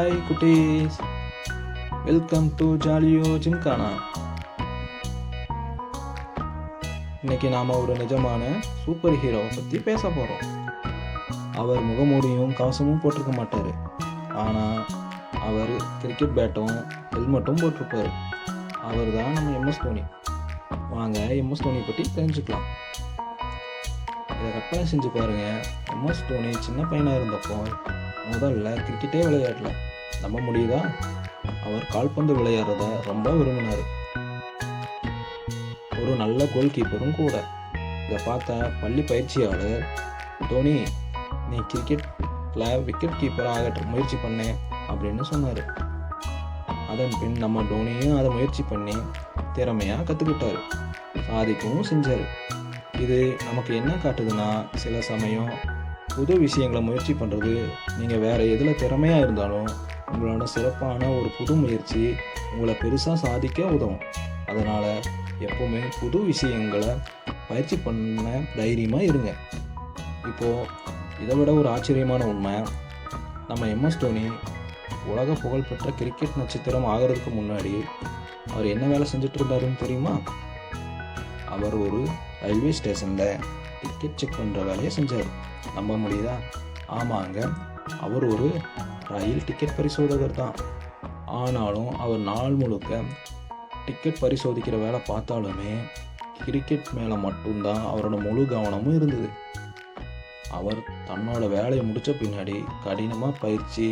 Hi குட்டீஸ் welcome to ஜாலியோ gymkhana இன்னைக்கு நாம் ஒரு நிஜமான சூப்பர் ஹீரோவை பற்றி பேச போகிறோம் அவர் முகமூடியும் கவசமும் போட்டிருக்க மாட்டார். ஆனால் அவர் கிரிக்கெட் பேட்டும் ஹெல்மெட்டும் போட்டிருப்பார். அவர் தான் நம்ம எம்எஸ் தோனி. வாங்க எம்எஸ் தோனி பற்றி தெரிஞ்சுக்கலாம். இதை கற்பனை செஞ்சு பாருங்க. எம்எஸ் தோனி சின்ன பையனாக இருந்தப்போ முதல்ல கிரிக்கெட்டே விளையாடல. நம்ப முடியுதா அவர் கால்பந்து விளையாடுறத ரொம்ப விரும்பினார். ஒரு நல்ல கோல் கீப்பரும் கூட. இதை பார்த்த பள்ளி பயிற்சியாளர் தோனி நீ கிரிக்கெட்டில் விக்கெட் கீப்பர் ஆக முயற்சி பண்ணேன் அப்படின்னு சொன்னார். அதன் பின் நம்ம டோனியும் அதை முயற்சி பண்ணி திறமையாக கற்றுக்கிட்டார் சாதிக்கவும் செஞ்சார். இது நமக்கு என்ன காட்டுதுன்னா சில சமயம் புது விஷயங்களை முயற்சி பண்ணுறது நீங்கள் வேறு எதில் திறமையாக இருந்தாலும் உங்களோட சிறப்பான ஒரு புது முயற்சி உங்களை பெருசாக சாதிக்க உதவும். அதனால் எப்போவுமே புது விஷயங்களை பயிற்சி பண்ண தைரியமாக இருங்க. இப்போது இதை விட ஒரு ஆச்சரியமான உண்மை. நம்ம எம்எஸ் தோனி உலக புகழ்பெற்ற கிரிக்கெட் நட்சத்திரம் ஆகிறதுக்கு முன்னாடி அவர் என்ன வேலை செஞ்சுட்டு இருந்தாருன்னு தெரியுமா? அவர் ஒரு ரயில்வே ஸ்டேஷனில் டிக்கெட் செக் பண்ணுற வேலையை செஞ்சார். நம்ப முடியுதா? ஆமாங்க. அவர் ஒரு ரயில் டிக்கெட் பரிசோதகர் தான். ஆனாலும் அவர் நாள் முழுக்க டிக்கெட் பரிசோதிக்கிற வேலை பார்த்தாலுமே கிரிக்கெட் மேலே மட்டும்தான் அவரோட முழு கவனமும் இருந்தது. அவர் தன்னோட வேலையை முடித்த பின்னாடி கடினமாக பயிற்சி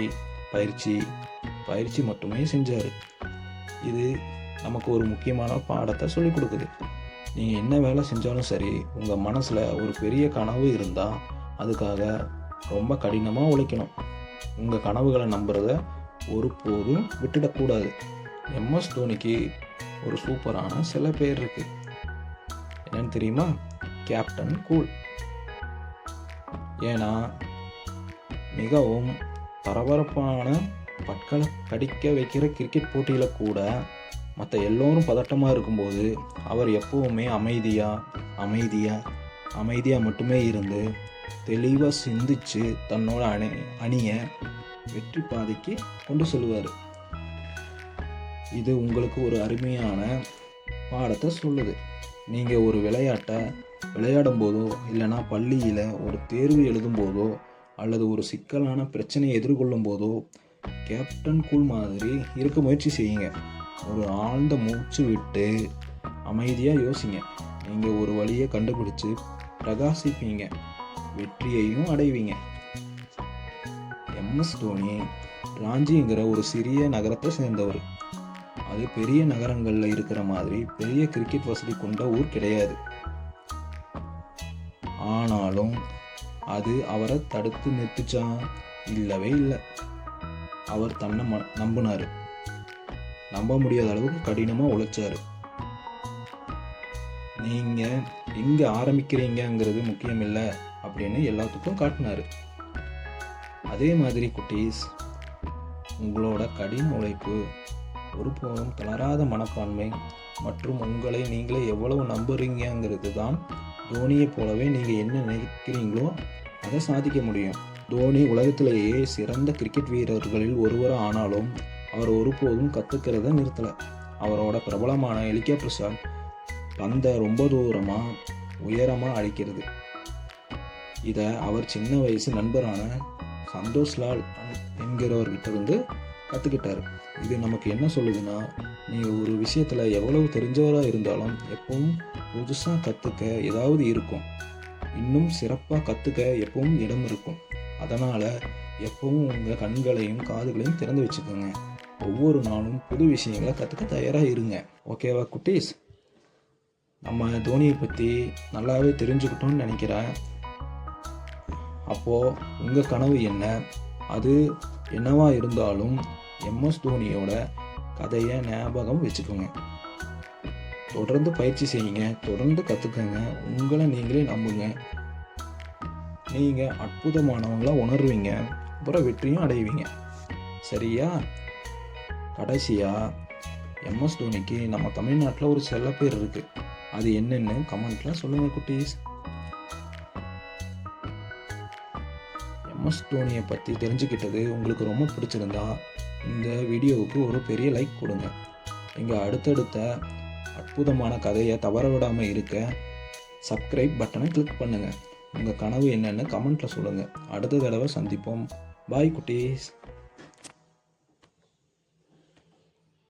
பயிற்சி பயிற்சி மட்டுமே செஞ்சார். இது நமக்கு ஒரு முக்கியமான பாடத்தை சொல்லிக் கொடுக்குது. நீங்கள் என்ன வேலை செஞ்சாலும் சரி உங்கள் மனசில் ஒரு பெரிய கனவு இருந்தால் அதுக்காக ரொம்ப கடினமாக உழைக்கணும். உங்கள் கனவுகளை நம்புறத ஒருபோதும் விட்டுடக்கூடாது. எம்எஸ் தோனிக்கு ஒரு சூப்பரான சில பேர் இருக்கு. என்னன்னு தெரியுமா? Captain cool. ஏன்னா மிகவும் பரபரப்பான பற்களை கடிக்க வைக்கிற கிரிக்கெட் போட்டியில் கூட மற்ற எல்லோரும் பதட்டமாக இருக்கும்போது அவர் எப்போவுமே அமைதியாக அமைதியாக அமைதியாக மட்டுமே இருந்து தெளிவாக சிந்திச்சு தன்னோட அணி அணியை வெற்றி பாதைக்கு கொண்டு செல்வார் இது உங்களுக்கு ஒரு அருமையான பாடத்தை சொல்லுது. நீங்கள் ஒரு விளையாட்டை விளையாடும் போதோ இல்லைனா பள்ளியில் ஒரு தேர்வு எழுதும் போதோ அல்லது ஒரு சிக்கலான பிரச்சனையை எதிர்கொள்ளும் போதோ கேப்டன் கூல் மாதிரி இருக்க முயற்சி செய்யுங்க. ஒரு ஆழ்ந்த மூச்சு விட்டு அமைதியாக யோசிங்க. நீங்கள் ஒரு வழியை கண்டுபிடிச்சு பிரகாசிப்பீங்க. வெற்றியையும் அடைவீங்க. எம்எஸ் தோனி ராஞ்சிங்கிற ஒரு சிறிய நகரத்தை சேர்ந்தவர். அது பெரிய நகரங்களில் இருக்கிற மாதிரி பெரிய கிரிக்கெட் வசதி கொண்ட ஊர் கிடையாது. ஆனாலும் அது அவரை தடுத்து நிறுத்துச்சா? இல்லவே இல்லை. அவர் தன்னை ம நம்பினார். நம்ப முடியாத அளவுக்கு கடினமாக உழைச்சார். நீங்கள் எங்கே ஆரம்பிக்கிறீங்கங்கிறது முக்கியம் இல்லை அப்படின்னு எல்லாத்துக்கும் காட்டினார். அதே மாதிரி குட்டீஸ் உங்களோட கடின உழைப்பு ஒருபோதும் தளராத மனப்பான்மை மற்றும் உங்களை நீங்களே எவ்வளவு நம்புறீங்கிறது தான் தோனியை போலவே நீங்கள் என்ன நினைக்கிறீங்களோ அதை சாதிக்க முடியும். தோனி உலகத்திலேயே சிறந்த கிரிக்கெட் வீரர்களில் ஒருவர் ஆனாலும் அவர் ஒருபோதும் கற்றுக்கிறத நிறுத்தலை. அவரோட பிரபலமான ஹெலிகாப்டர் ஷாட் பந்தை ரொம்ப தூரமாக உயரமாக அடிக்கிறது. இதை அவர் சின்ன வயசு நண்பரான சந்தோஷ்லால் என்கிறவர்கிட்ட இருந்து கற்றுக்கிட்டார் இது நமக்கு என்ன சொல்லுதுன்னா நீங்கள் ஒரு விஷயத்தில் எவ்வளவு தெரிஞ்சவராக இருந்தாலும் எப்பவும் புதுசாக கற்றுக்க ஏதாவது இருக்கும். இன்னும் சிறப்பாக கற்றுக்க எப்பவும் இடம் இருக்கும். அதனால் எப்பவும் உங்கள் கண்களையும் காதுகளையும் திறந்து வச்சுக்கோங்க. ஒவ்வொரு நாளும் புது விஷயங்களை கற்றுக்க தயாராக இருங்க. ஓகேவா குட்டீஸ்? நம்ம தோனியை பற்றி நல்லாவே தெரிஞ்சுக்கிட்டோம்னு நினைக்கிறேன். அப்போது உங்கள் கனவு என்ன? அது என்னவாக இருந்தாலும் எம்எஸ் தோனியோட கதையை ஞாபகம் வச்சுக்கோங்க. தொடர்ந்து பயிற்சி செய்யுங்க தொடர்ந்து கற்றுக்கங்க உங்களை நீங்களே நம்புங்க. நீங்கள் அற்புதமானவங்களாக உணர்வீங்க அப்புறம் வெற்றியும் அடைவீங்க. சரியா? கடைசியாக எம்எஸ் தோனிக்கு நம்ம தமிழ்நாட்டில் ஒரு செல்ல பேர் இருக்குது அது என்னென்னு கமெண்ட்டில் சொல்லுங்கள் குட்டீஸ். எம்எஸ் தோனியை பற்றி தெரிஞ்சுக்கிட்டது உங்களுக்கு ரொம்ப பிடிச்சிருந்தா இந்த வீடியோவுக்கு ஒரு பெரிய லைக் கொடுங்க. இங்கே அடுத்தடுத்த அற்புதமான கதையை தவற விடாமல் இருக்க சப்ஸ்கிரைப் பட்டனை கிளிக் பண்ணுங்கள் உங்கள் கனவு என்னென்னு கமெண்ட்டில் சொல்லுங்கள் அடுத்த தடவை சந்திப்போம். பாய் குட்டீஸ்.